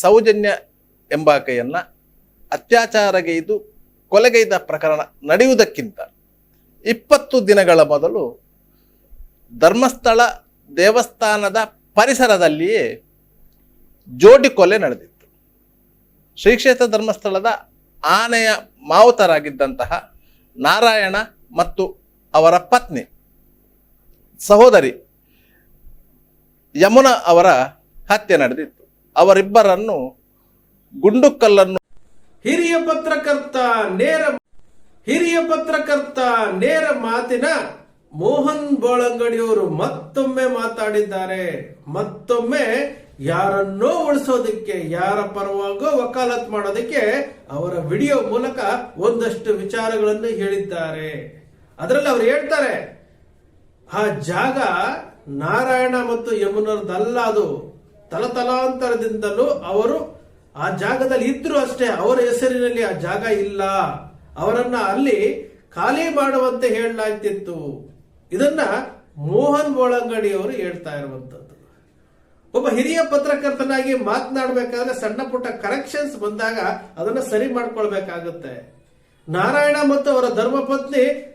ಸೌಜನ್ಯ ಎಂಬಾಕೆಯನ್ನು ಅತ್ಯಾಚಾರಗೈದು ಕೊಲೆಗೈದ ಪ್ರಕರಣ ನಡೆಯುವುದಕ್ಕಿಂತ ಇಪ್ಪತ್ತು ದಿನಗಳ ಮೊದಲು ಧರ್ಮಸ್ಥಳ ದೇವಸ್ಥಾನದ ಪರಿಸರದಲ್ಲಿಯೇ ಜೋಡಿ ಕೊಲೆ ನಡೆದಿತ್ತು. ಶ್ರೀ ಕ್ಷೇತ್ರ ಧರ್ಮಸ್ಥಳದ ಆನೆಯ ಮಾವುತರಾಗಿದ್ದಂತಹ ನಾರಾಯಣ ಮತ್ತು ಅವರ ಪತ್ನಿ ಸಹೋದರಿ ಯಮುನಾ ಅವರ ಹತ್ಯೆ ನಡೆದಿತ್ತು. ಅವರಿಬ್ಬರನ್ನು ಗುಂಡುಕಲ್ಲನ್ನು ಹಿರಿಯ ಪತ್ರಕರ್ತ ನೇರ ಹಿರಿಯ ಪತ್ರಕರ್ತ ನೇರ ಮಾತಿನ ಮೋಹನ್ ಬೋಳಂಗಡಿಯವರು ಮತ್ತೊಮ್ಮೆ ಮಾತಾಡಿದ್ದಾರೆ. ಮತ್ತೊಮ್ಮೆ ಯಾರನ್ನೋ ಉಳಿಸೋದಕ್ಕೆ, ಯಾರ ಪರವಾಗೋ ವಕಾಲತ್ ಮಾಡೋದಕ್ಕೆ ಅವರ ವಿಡಿಯೋ ಮೂಲಕ ಒಂದಷ್ಟು ವಿಚಾರಗಳನ್ನು ಹೇಳಿದ್ದಾರೆ. ಅದರಲ್ಲಿ ಅವ್ರು ಹೇಳ್ತಾರೆ, ಆ ಜಾಗ ನಾರಾಯಣ ಮತ್ತು ಯಮುನರದಲ್ಲ ಅದು. ತಲತಲಾಂತರದಿಂದಲೂ ಅವರು ಆ ಜಾಗದಲ್ಲಿ ಇದ್ರು ಅಷ್ಟೇ. ಅವರ ಹೆಸರಿನಲ್ಲಿ ಆ ಜಾಗ ಇಲ್ಲ. ಅವರನ್ನ ಅಲ್ಲಿ ಖಾಲಿ ಮಾಡುವಂತೆ ಹೇಳಲಾಗ್ತಿತ್ತು. ಇದನ್ನ ಮೋಹನ್ ಬೋಳಂಗಡಿ ಅವರು ಹೇಳ್ತಾ ಇರುವಂತದ್ದು. ಒಬ್ಬ ಹಿರಿಯ ಪತ್ರಕರ್ತನಾಗಿ ಮಾತನಾಡಬೇಕಾದ್ರೆ ಸಣ್ಣ ಪುಟ್ಟ ಕರೆಕ್ಷನ್ಸ್ ಬಂದಾಗ ಅದನ್ನ ಸರಿ ಮಾಡ್ಕೊಳ್ಬೇಕಾಗುತ್ತೆ. ನಾರಾಯಣ ಮತ್ತು ಅವರ ಧರ್ಮಪತ್ನಿ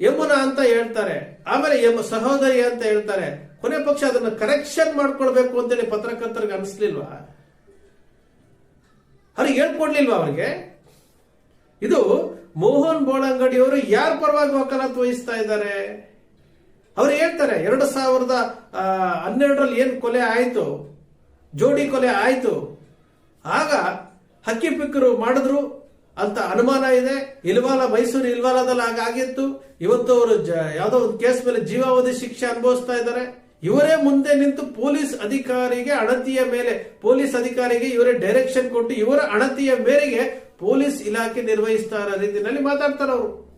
ಯಮುನಾ ಅಂತ ಹೇಳ್ತಾರೆ. ಆಮೇಲೆ ಯಮ ಸಹೋದರಿ ಅಂತ ಹೇಳ್ತಾರೆ. ಕೊನೆ ಪಕ್ಷ ಅದನ್ನ ಕರೆಕ್ಷನ್ ಮಾಡ್ಕೊಳ್ಬೇಕು ಅಂತೇಳಿ ಪತ್ರಕರ್ತರಿಗೆ ಅನಿಸ್ಲಿಲ್ವಾ? ಅವ್ರಿಗೆ ಹೇಳ್ಕೊಡ್ಲಿಲ್ವಾ ಅವ್ರಿಗೆ? ಇದು ಮೋಹನ್ ಬೋಳಂಗಡಿಯವರು ಯಾರ ಪರವಾಗಿ ವಕಾಲತ್ ವಹಿಸ್ತಾ ಇದ್ದಾರೆ? ಅವ್ರು ಹೇಳ್ತಾರೆ, ಎರಡು ಸಾವಿರದ ಹನ್ನೆರಡರಲ್ಲಿ ಏನ್ ಕೊಲೆ ಆಯ್ತು? ಜೋಡಿ ಕೊಲೆ ಆಯ್ತು. ಆಗ ಹಕ್ಕಿ ಪಿಕ್ಕರು ಮಾಡಿದ್ರು ಅಂತ ಅನುಮಾನ ಇದೆ. ಇಲ್ವಾಲ ಮೈಸೂರು ಇಲ್ವಾಲದಲ್ಲಿ ಹಾಗಾಗಿತ್ತು ಇವತ್ತು ಅವರು ಯಾವುದೋ ಒಂದು ಕೇಸ್ ಮೇಲೆ ಜೀವಾವಧಿ ಶಿಕ್ಷೆ ಅನುಭವಿಸ್ತಾ ಇದ್ದಾರೆ. ಇವರೇ ಮುಂದೆ ನಿಂತು ಪೊಲೀಸ್ ಅಧಿಕಾರಿಗೆ ಅಣತಿಯ ಮೇಲೆ, ಪೊಲೀಸ್ ಅಧಿಕಾರಿಗೆ ಇವರೇ ಡೈರೆಕ್ಷನ್ ಕೊಟ್ಟು ಇವರ ಅಣತಿಯ ಮೇರೆಗೆ ಪೊಲೀಸ್ ಇಲಾಖೆ ನಿರ್ವಹಿಸ್ತಾ ಇರೋ ರೀತಿಯಲ್ಲಿ ಮಾತಾಡ್ತಾರೆ ಅವರು.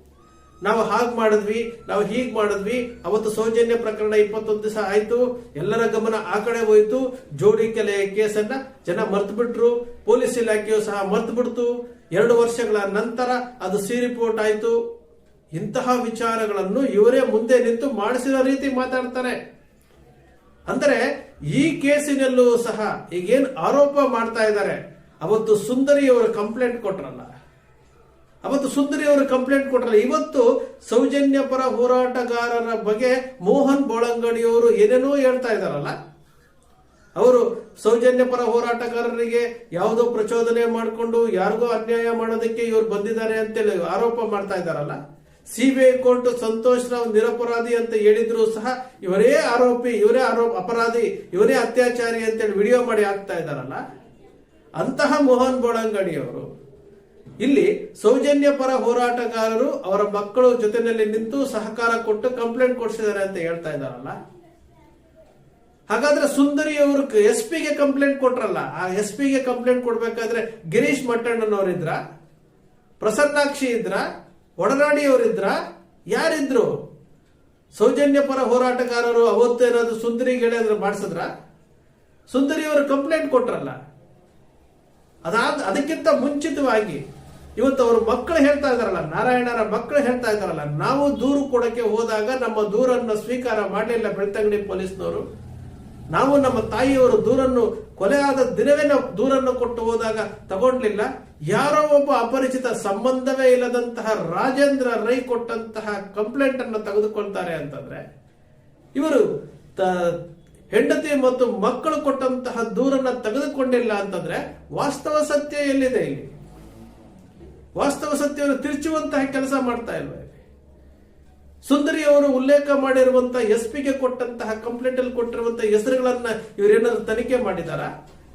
ನಾವು ಹಾಗ್ ಮಾಡಿದ್ವಿ, ನಾವು ಹೀಗ್ ಮಾಡಿದ್ವಿ, ಅವತ್ತು ಸೌಜನ್ಯ ಪ್ರಕರಣ ಇಪ್ಪತ್ತೊಂದು ದಿವಸ ಆಯ್ತು, ಎಲ್ಲರ ಗಮನ ಆ ಕಡೆ ಹೋಯ್ತು, ಜೋಡಿ ಕೆಲೆ ಕೇಸನ್ನ ಜನ ಮರ್ತು ಬಿಟ್ರು ಪೊಲೀಸ್ ಇಲಾಖೆಯು ಸಹ ಮರ್ತು ಬಿಡ್ತು ಎರಡು ವರ್ಷಗಳ ನಂತರ ಅದು ಸಿ ರಿಪೋರ್ಟ್ ಆಯ್ತು. ಇಂತಹ ವಿಚಾರಗಳನ್ನು ಇವರೇ ಮುಂದೆ ನಿಂತು ಮಾಡಿಸಿದ ರೀತಿ ಮಾತಾಡ್ತಾರೆ. ಅಂದರೆ ಈ ಕೇಸಿನಲ್ಲೂ ಸಹ ಈಗೇನು ಆರೋಪ ಮಾಡ್ತಾ ಇದ್ದಾರೆ, ಅವತ್ತು ಸುಂದರಿ ಅವರು ಕಂಪ್ಲೇಂಟ್ ಕೊಟ್ರಲ್ಲ. ಅವತ್ತು ಸುಂದರಿ ಅವರು ಕಂಪ್ಲೇಂಟ್ ಕೊಟ್ರಲ್ಲ. ಇವತ್ತು ಸೌಜನ್ಯ ಪರ ಹೋರಾಟಗಾರರ ಬಗ್ಗೆ ಮೋಹನ್ ಬೋಳಂಗಡಿಯವರು ಏನೇನೋ ಹೇಳ್ತಾ ಇದ್ದಾರಲ್ಲ. ಅವರು ಸೌಜನ್ಯ ಪರ ಹೋರಾಟಗಾರರಿಗೆ ಯಾವುದೋ ಪ್ರಚೋದನೆ ಮಾಡಿಕೊಂಡು ಯಾರಿಗೋ ಅನ್ಯಾಯ ಮಾಡೋದಕ್ಕೆ ಇವರು ಬಂದಿದ್ದಾರೆ ಅಂತೇಳಿ ಆರೋಪ ಮಾಡ್ತಾ ಇದಾರಲ್ಲ ಸಿಬಿಐ ಕೋರ್ಟ್ ಸಂತೋಷ್ ರಾವ್ ನಿರಪರಾಧಿ ಅಂತ ಹೇಳಿದ್ರು ಸಹ ಇವರೇ ಆರೋಪಿ, ಇವರೇ ಆರೋಪ, ಅಪರಾಧಿ, ಇವರೇ ಅತ್ಯಾಚಾರಿ ಅಂತೇಳಿ ವಿಡಿಯೋ ಮಾಡಿ ಹಾಕ್ತಾ ಇದ್ದಾರಲ್ಲ? ಅಂತಹ ಮೋಹನ್ ಬೋಳಂಗಡಿಯವರು ಇಲ್ಲಿ ಸೌಜನ್ಯ ಪರ ಹೋರಾಟಗಾರರು ಅವರ ಮಕ್ಕಳು ಜೊತೆಯಲ್ಲಿ ನಿಂತು ಸಹಕಾರ ಕೊಟ್ಟು ಕಂಪ್ಲೇಂಟ್ ಕೊಡಿಸಿದ್ದಾರೆ ಅಂತ ಹೇಳ್ತಾ ಇದ್ದಾರಲ್ಲ? ಹಾಗಾದ್ರೆ ಸುಂದರಿ ಅವರು ಎಸ್ ಪಿಗೆ ಕಂಪ್ಲೇಂಟ್ ಕೊಟ್ರಲ್ಲ, ಆ ಎಸ್ ಪಿಗೆ ಕಂಪ್ಲೇಂಟ್ ಕೊಡ್ಬೇಕಾದ್ರೆ ಗಿರೀಶ್ ಮಟ್ಟಣ್ಣನವರಿದ್ರ? ಪ್ರಸನ್ನಾಕ್ಷಿ ಇದ್ರ? ಒಡನಾಡಿ ಅವರಿದ್ರ ಯಾರಿದ್ರು? ಸೌಜನ್ಯ ಪರ ಹೋರಾಟಗಾರರು ಅವತ್ತು ಏನಾದ್ರು ಸುಂದರಿಗೆ ಹೇಳಿದ್ರೆ ಮಾಡಿಸಿದ್ರ? ಸುಂದರಿ ಅವರು ಕಂಪ್ಲೇಂಟ್ ಕೊಟ್ರಲ್ಲ. ಅದಾದ ಅದಕ್ಕಿಂತ ಮುಂಚಿತವಾಗಿ ಇವತ್ತು ಅವರು ಮಕ್ಕಳು ಹೇಳ್ತಾ ಇದಾರಲ್ಲ ನಾರಾಯಣರ ಮಕ್ಕಳು ಹೇಳ್ತಾ ಇದಾರಲ್ಲ ನಾವು ದೂರು ಕೊಡಕ್ಕೆ ಹೋದಾಗ ನಮ್ಮ ದೂರನ್ನು ಸ್ವೀಕಾರ ಮಾಡಲಿಲ್ಲ ಬೆಳ್ತಂಗಡಿ ಪೊಲೀಸ್ನವರು. ನಾವು ನಮ್ಮ ತಾಯಿಯವರು ದೂರನ್ನು ಕೊಲೆ ಆದ ದಿನವೇ ನಾವು ದೂರನ್ನು ಕೊಟ್ಟು ಹೋದಾಗ ತಗೊಂಡ್ಲಿಲ್ಲ. ಯಾರೋ ಒಬ್ಬ ಅಪರಿಚಿತ ಸಂಬಂಧವೇ ಇಲ್ಲದಂತಹ ರಾಜೇಂದ್ರ ರೈ ಕೊಟ್ಟಂತಹ ಕಂಪ್ಲೇಂಟ್ ಅನ್ನು ತೆಗೆದುಕೊಳ್ತಾರೆ ಅಂತಂದ್ರೆ, ಇವರು ಹೆಂಡತಿ ಮತ್ತು ಮಕ್ಕಳು ಕೊಟ್ಟಂತಹ ದೂರನ್ನ ತೆಗೆದುಕೊಂಡಿಲ್ಲ ಅಂತಂದ್ರೆ ವಾಸ್ತವ ಸತ್ಯ ಎಲ್ಲಿದೆ ಇಲ್ಲಿ? ವಾಸ್ತವ ಸತ್ಯವನ್ನು ತಿರುಚುವಂತಹ ಕೆಲಸ ಮಾಡ್ತಾ ಇಲ್ವ? ಸುಂದರಿ ಅವರು ಉಲ್ಲೇಖ ಮಾಡಿರುವಂತಹ ಎಸ್ ಪಿಗೆ ಕೊಟ್ಟಂತಹ ಕಂಪ್ಲೇಂಟ್ ಅಲ್ಲಿ ಕೊಟ್ಟಿರುವಂತಹ ಹೆಸರುಗಳನ್ನ ಇವರೇನಾದ್ರೂ ತನಿಖೆ ಮಾಡಿದಾರ?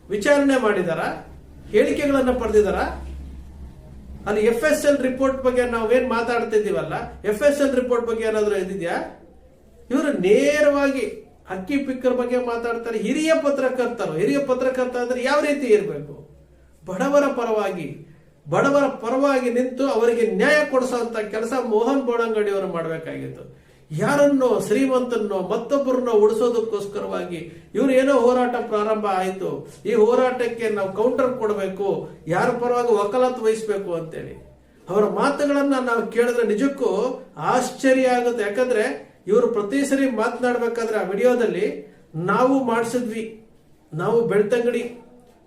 ವಿಚಾರಣೆ ಮಾಡಿದಾರ? ಹೇಳಿಕೆಗಳನ್ನ ಪಡೆದಿದಾರ? ಅಲ್ಲಿ ಎಫ್ ಎಸ್ ಎಲ್ ರಿಪೋರ್ಟ್ ಬಗ್ಗೆ ನಾವೇನ್ ಮಾತಾಡ್ತಿದ್ದೀವಲ್ಲ? ಎಫ್ ಎಸ್ ಎಲ್ ರಿಪೋರ್ಟ್ ಬಗ್ಗೆ ಏನಾದರೂ ಇದೆಯಾ ಇವರು ನೇರವಾಗಿ ಅಕ್ಕಿ ಪಿಕ್ಕರ್ ಬಗ್ಗೆ ಮಾತಾಡ್ತಾರೆ. ಹಿರಿಯ ಪತ್ರಕರ್ತರು, ಹಿರಿಯ ಪತ್ರಕರ್ತ ಅಂದ್ರೆ ಯಾವ ರೀತಿ ಇರಬೇಕು? ಬಡವರ ಪರವಾಗಿ ಬಡವರ ಪರವಾಗಿ ನಿಂತು ಅವರಿಗೆ ನ್ಯಾಯ ಕೊಡಿಸುವಂತ ಕೆಲಸ ಮೋಹನ್ ಬೋಳಂಗಡಿ ಅವರು ಮಾಡಬೇಕಾಗಿತ್ತು. ಯಾರನ್ನೋ ಶ್ರೀಮಂತನ್ನೋ ಮತ್ತೊಬ್ಬರನ್ನೋ ಉಳಿಸೋದಕ್ಕೋಸ್ಕರವಾಗಿ ಇವ್ರು ಏನೋ ಹೋರಾಟ ಪ್ರಾರಂಭ ಆಯಿತು. ಈ ಹೋರಾಟಕ್ಕೆ ನಾವು ಕೌಂಟರ್ ಕೊಡಬೇಕು, ಯಾರ ಪರವಾಗಿ ವಕಾಲತ್ ವಹಿಸಬೇಕು ಅಂತೇಳಿ. ಅವರ ಮಾತುಗಳನ್ನು ನಾವು ಕೇಳಿದ್ರೆ ನಿಜಕ್ಕೂ ಆಶ್ಚರ್ಯ ಆಗುತ್ತೆ. ಯಾಕಂದ್ರೆ ಇವರು ಪ್ರತಿ ಸರಿ ಮಾತನಾಡ್ಬೇಕಾದ್ರೆ ಆ ವಿಡಿಯೋದಲ್ಲಿ, ನಾವು ಮಾಡಿಸಿದ್ವಿ. ನಾವು ಬೆಳ್ತಂಗಡಿ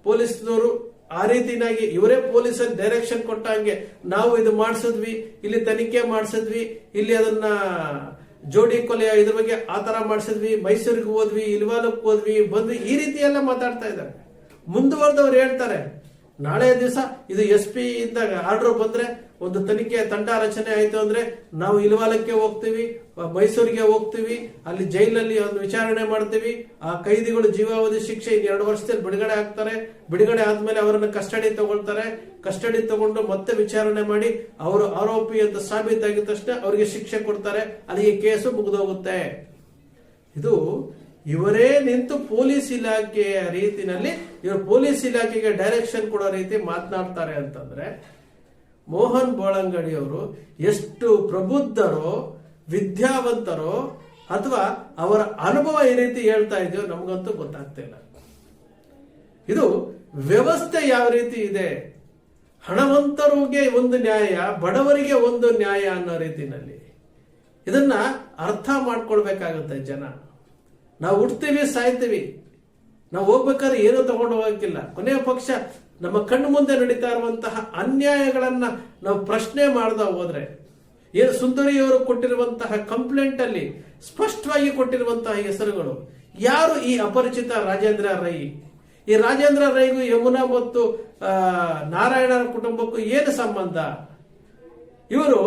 ಪೊಲೀಸ್ನವರು ಆ ರೀತಿನಾಗಿ ಇವರೇ ಪೊಲೀಸರ್ ಡೈರೆಕ್ಷನ್ ಕೊಟ್ಟಂಗೆ ನಾವು ಇದು ಮಾಡಿಸಿದ್ವಿ. ಇಲ್ಲಿ ತನಿಖೆ ಮಾಡಿಸಿದ್ವಿ. ಇಲ್ಲಿ ಅದನ್ನ ಜೋಡಿ ಕೊಲೆ ಇದ್ರ ಬಗ್ಗೆ ಆ ತರ ಮಾಡಿಸಿದ್ವಿ, ಮೈಸೂರಿಗೆ ಹೋದ್ವಿ ಇಲ್ವಾಲಕ್ಕೆ ಹೋದ್ವಿ, ಬಂದ್ವಿ, ಈ ರೀತಿ ಎಲ್ಲ ಮಾತಾಡ್ತಾ ಇದ್ದಾರೆ. ಮುಂದುವರೆದವ್ರು ಹೇಳ್ತಾರೆ ನಾಳೆ ದಿವಸ ಇದು ಎಸ್ ಪಿ ಇಂದ ಆರ್ಡರ್ ಬಂದ್ರೆ ಒಂದು ತನಿಖೆ, ತಂಡ ರಚನೆ ಆಯ್ತು ಅಂದ್ರೆ ನಾವು ಇಲ್ವಾಲಕ್ಕೆ ಹೋಗ್ತೀವಿ ಮೈಸೂರಿಗೆ ಹೋಗ್ತೀವಿ, ಅಲ್ಲಿ ಜೈಲಲ್ಲಿ ಒಂದು ವಿಚಾರಣೆ ಮಾಡ್ತೀವಿ. ಆ ಕೈದಿಗಳು ಜೀವಾವಧಿ ಶಿಕ್ಷೆ ಇನ್ನು ಎರಡು ವರ್ಷದಲ್ಲಿ ಬಿಡುಗಡೆ ಆಗ್ತಾರೆ. ಬಿಡುಗಡೆ ಆದ್ಮೇಲೆ ಅವರನ್ನು ಕಸ್ಟಡಿ ತಗೊಳ್ತಾರೆ. ಕಸ್ಟಡಿ ತಗೊಂಡು ಮತ್ತೆ ವಿಚಾರಣೆ ಮಾಡಿ ಅವರು ಆರೋಪಿ ಅಂತ ಸಾಬೀತಾಗಿದ ತಕ್ಷಣ ಅವರಿಗೆ ಶಿಕ್ಷೆ ಕೊಡ್ತಾರೆ. ಅಲ್ಲಿಗೆ ಕೇಸು ಮುಗಿದೋಗುತ್ತೆ. ಇದು ಇವರೇ ನಿಂತು ಪೊಲೀಸ್ ಇಲಾಖೆಯ ರೀತಿನಲ್ಲಿ ಇವರು ಪೊಲೀಸ್ ಇಲಾಖೆಗೆ ಡೈರೆಕ್ಷನ್ ಕೊಡೋ ರೀತಿ ಮಾತನಾಡ್ತಾರೆ ಅಂತಂದ್ರೆ ಮೋಹನ್ ಬೋಳಂಗಡಿ ಅವರು ಎಷ್ಟು ಪ್ರಬುದ್ಧರೋ, ವಿದ್ಯಾವಂತರೋ ಅಥವಾ ಅವರ ಅನುಭವ ಈ ರೀತಿ ಹೇಳ್ತಾ ಇದೆಯೋ ನಮಗಂತೂ ಗೊತ್ತಾಗ್ತಿಲ್ಲ ಇದು ವ್ಯವಸ್ಥೆ ಯಾವ ರೀತಿ ಇದೆ? ಹಣವಂತರಿಗೆ ಒಂದು ನ್ಯಾಯ, ಬಡವರಿಗೆ ಒಂದು ನ್ಯಾಯ ಅನ್ನೋ ರೀತಿನಲ್ಲಿ. ಇದನ್ನ ಅರ್ಥ ಮಾಡ್ಕೊಳ್ಬೇಕಾಗುತ್ತೆ ಜನ. ನಾವು ಹುಡ್ತೀವಿ ಸಾಯ್ತೀವಿ. ನಾವು ಹೋಗ್ಬೇಕಾದ್ರೆ ಏನೂ ತಗೊಂಡು ಹೋಗಕ್ಕಿಲ್ಲ. ಕೊನೆಯ ಪಕ್ಷ ನಮ್ಮ ಕಣ್ಣು ಮುಂದೆ ನಡೀತಾ ಇರುವಂತಹ ಅನ್ಯಾಯಗಳನ್ನ ನಾವು ಪ್ರಶ್ನೆ ಮಾಡ್ದ ಹೋದ್ರೆ, ಏನು ಸುಂದರಿಯವರು ಕೊಟ್ಟಿರುವಂತಹ ಕಂಪ್ಲೇಂಟ್ ಅಲ್ಲಿ ಸ್ಪಷ್ಟವಾಗಿ ಕೊಟ್ಟಿರುವಂತಹ ಹೆಸರುಗಳು, ಯಾರು ಈ ಅಪರಿಚಿತ ರಾಜೇಂದ್ರ ರೈ? ಈ ರಾಜೇಂದ್ರ ರೈಗೂ ಯಮುನಾ ಮತ್ತು ನಾರಾಯಣರ ಕುಟುಂಬಕ್ಕೂ ಏನು ಸಂಬಂಧ? ಇವರು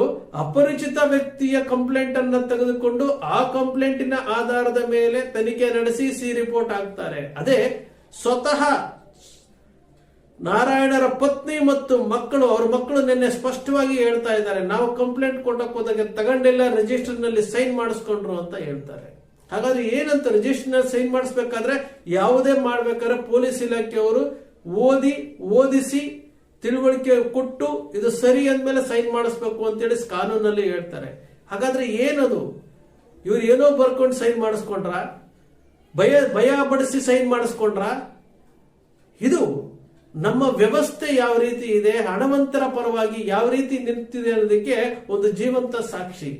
ಅಪರಿಚಿತ ವ್ಯಕ್ತಿಯ ಕಂಪ್ಲೇಂಟ್ ಅನ್ನ ತೆಗೆದುಕೊಂಡು ಆ ಕಂಪ್ಲೇಂಟಿನ ಆಧಾರದ ಮೇಲೆ ತನಿಖೆ ನಡೆಸಿ ಸಿ ರಿಪೋರ್ಟ್ ಆಗ್ತಾರೆ ಅದೇ ಸ್ವತಃ ನಾರಾಯಣರ ಪತ್ನಿ ಮತ್ತು ಮಕ್ಕಳು, ಅವ್ರ ಮಕ್ಕಳು ನಿನ್ನೆ ಸ್ಪಷ್ಟವಾಗಿ ಹೇಳ್ತಾ ಇದ್ದಾರೆ, ನಾವು ಕಂಪ್ಲೇಂಟ್ ಕೊಡಕ್ ಹೋದಾಗ ತಗೊಂಡಿಲ್ಲ ರಿಜಿಸ್ಟರ್ನಲ್ಲಿ ಸೈನ್ ಮಾಡಿಸ್ಕೊಂಡ್ರು ಅಂತ ಹೇಳ್ತಾರೆ. ಹಾಗಾದ್ರೆ ಏನಂತ ರಿಜಿಸ್ಟರ್ನಲ್ಲಿ ಸೈನ್ ಮಾಡಿಸ್ಬೇಕಾದ್ರೆ ಯಾವುದೇ ಮಾಡ್ಬೇಕಾದ್ರೆ ಪೊಲೀಸ್ ಇಲಾಖೆಯವರು ಓದಿ, ಓದಿಸಿ ತಿಳುವಳಿಕೆ ಕೊಟ್ಟು ಇದು ಸರಿ ಅಂದಮೇಲೆ ಸೈನ್ ಮಾಡಿಸ್ಬೇಕು ಅಂತೇಳಿ ಕಾನೂನಲ್ಲಿ ಹೇಳ್ತಾರೆ. ಹಾಗಾದ್ರೆ ಏನದು? ಇವ್ರು ಏನೋ ಬರ್ಕೊಂಡು ಸೈನ್ ಮಾಡಿಸ್ಕೊಂಡ್ರ? ಭಯ ಭಯ ಬಡಿಸಿ ಸೈನ್ ಮಾಡಿಸ್ಕೊಂಡ್ರ? ಇದು ನಮ್ಮ ವ್ಯವಸ್ಥೆ ಯಾವ ರೀತಿ ಇದೆ, ಹಣವಂತರ ಪರವಾಗಿ ಯಾವ ರೀತಿ ನಿಂತಿದೆ ಅನ್ನೋದಕ್ಕೆ ಒಂದು ಜೀವಂತ ಸಾಕ್ಷಿ.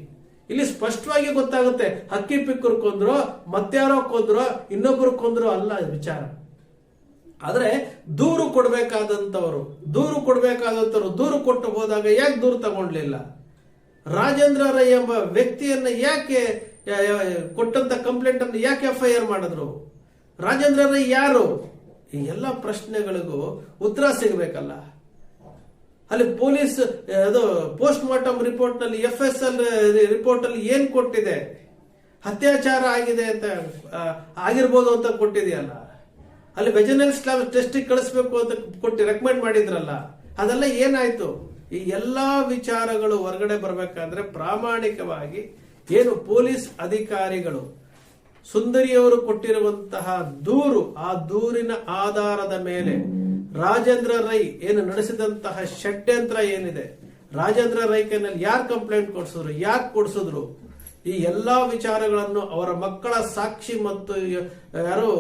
ಇಲ್ಲಿ ಸ್ಪಷ್ಟವಾಗಿ ಗೊತ್ತಾಗುತ್ತೆ. ಹಕ್ಕಿ ಪಿಕ್ಕರು ಕೊಂದ್ರು ಮತ್ತಾರೋ ಕೊಂದ್ರು, ಇನ್ನೊಬ್ರು ಕೊಂದ್ರು ಅಲ್ಲ ವಿಚಾರ. ಆದ್ರೆ ದೂರು ಕೊಡಬೇಕಾದಂಥವರು ದೂರು ಕೊಡಬೇಕಾದಂಥವ್ರು ದೂರು ಕೊಟ್ಟು ಹೋದಾಗ ಯಾಕೆ ದೂರು ತಗೊಂಡ್ಲಿಲ್ಲ? ರಾಜೇಂದ್ರ ರೈ ಎಂಬ ವ್ಯಕ್ತಿಯನ್ನು ಯಾಕೆ ಕೊಟ್ಟಂತ ಕಂಪ್ಲೇಂಟ್ ಅನ್ನು ಯಾಕೆ ಎಫ್ ಐ ಆರ್ ಮಾಡಿದ್ರು? ರಾಜೇಂದ್ರ ರೈ ಯಾರು? ಈ ಎಲ್ಲ ಪ್ರಶ್ನೆಗಳಿಗೂ ಉತ್ತರ ಸಿಗಬೇಕಲ್ಲ. ಅಲ್ಲಿ ಪೊಲೀಸ್, ಅದು ಪೋಸ್ಟ್ ಮಾರ್ಟಮ್ ರಿಪೋರ್ಟ್ನಲ್ಲಿ ಎಫ್ ಎಸ್ ಎಲ್ ರಿಪೋರ್ಟ್ ಅಲ್ಲಿ ಏನ್ ಕೊಟ್ಟಿದೆ? ಅತ್ಯಾಚಾರ ಆಗಿದೆ ಅಂತ ಆಗಿರ್ಬೋದು ಅಂತ ಕೊಟ್ಟಿದೆಯಲ್ಲ. ಅಲ್ಲಿ ವೆಜನಲ್ ಸ್ಲಾಬ್ ಟೆಸ್ಟ್ ಕಳಿಸ್ಬೇಕು ಅಂತ ಕೊಟ್ಟು ರೆಕಮೆಂಡ್ ಮಾಡಿದ್ರಲ್ಲ, ಅದೆಲ್ಲ ಏನಾಯ್ತು? ಈ ಎಲ್ಲಾ ವಿಚಾರಗಳು ಹೊರಗಡೆ ಬರಬೇಕಾದ್ರೆ ಪ್ರಾಮಾಣಿಕವಾಗಿ ಏನು ಪೊಲೀಸ್ ಅಧಿಕಾರಿಗಳು ಸುಂದರಿಯವರು ಕೊಟ್ಟಿರುವಂತಹ ದೂರು, ಆ ದೂರಿನ ಆಧಾರದ ಮೇಲೆ ರಾಜೇಂದ್ರ ರೈ ಏನು ನಡೆಸಿದಂತಹ ಷಡ್ಯಂತ್ರ ಏನಿದೆ, ರಾಜೇಂದ್ರ ರೈ ಕೈನಲ್ಲಿ ಯಾರು ಕಂಪ್ಲೇಂಟ್ ಕೊಡಿಸಿದ್ರು ಯಾಕೆ ಕೊಡಿಸಿದ್ರು? ಈ ಎಲ್ಲಾ ವಿಚಾರಗಳನ್ನು ಅವರ ಮಕ್ಕಳ ಸಾಕ್ಷಿ ಮತ್ತು ಯಾರು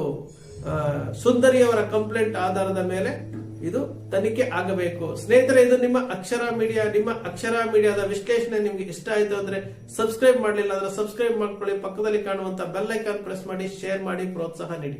ಸುಂದರಿಯವರ ಕಂಪ್ಲೇಂಟ್ ಆಧಾರದ ಮೇಲೆ ಇದು ತನಿಖೆ ಆಗಬೇಕು. ಸ್ನೇಹಿತರೆ, ಇದು ನಿಮ್ಮ ಅಕ್ಷರ ಮೀಡಿಯಾ, ನಿಮ್ಮ ಅಕ್ಷರ ಮೀಡಿಯಾದ ವಿಶ್ಲೇಷಣೆ ನಿಮ್ಗೆ ಇಷ್ಟ ಆಯ್ತು ಅಂದ್ರೆ ಸಬ್ಸ್ಕ್ರೈಬ್ ಮಾಡಲಿಲ್ಲ ಅಂದ್ರೆ ಸಬ್ಸ್ಕ್ರೈಬ್ ಮಾಡ್ಕೊಳ್ಳಿ. ಪಕ್ಕದಲ್ಲಿ ಕಾಣುವಂತ ಬೆಲ್ ಐಕಾನ್ ಪ್ರೆಸ್ ಮಾಡಿ ಶೇರ್ ಮಾಡಿ, ಪ್ರೋತ್ಸಾಹ ನೀಡಿ.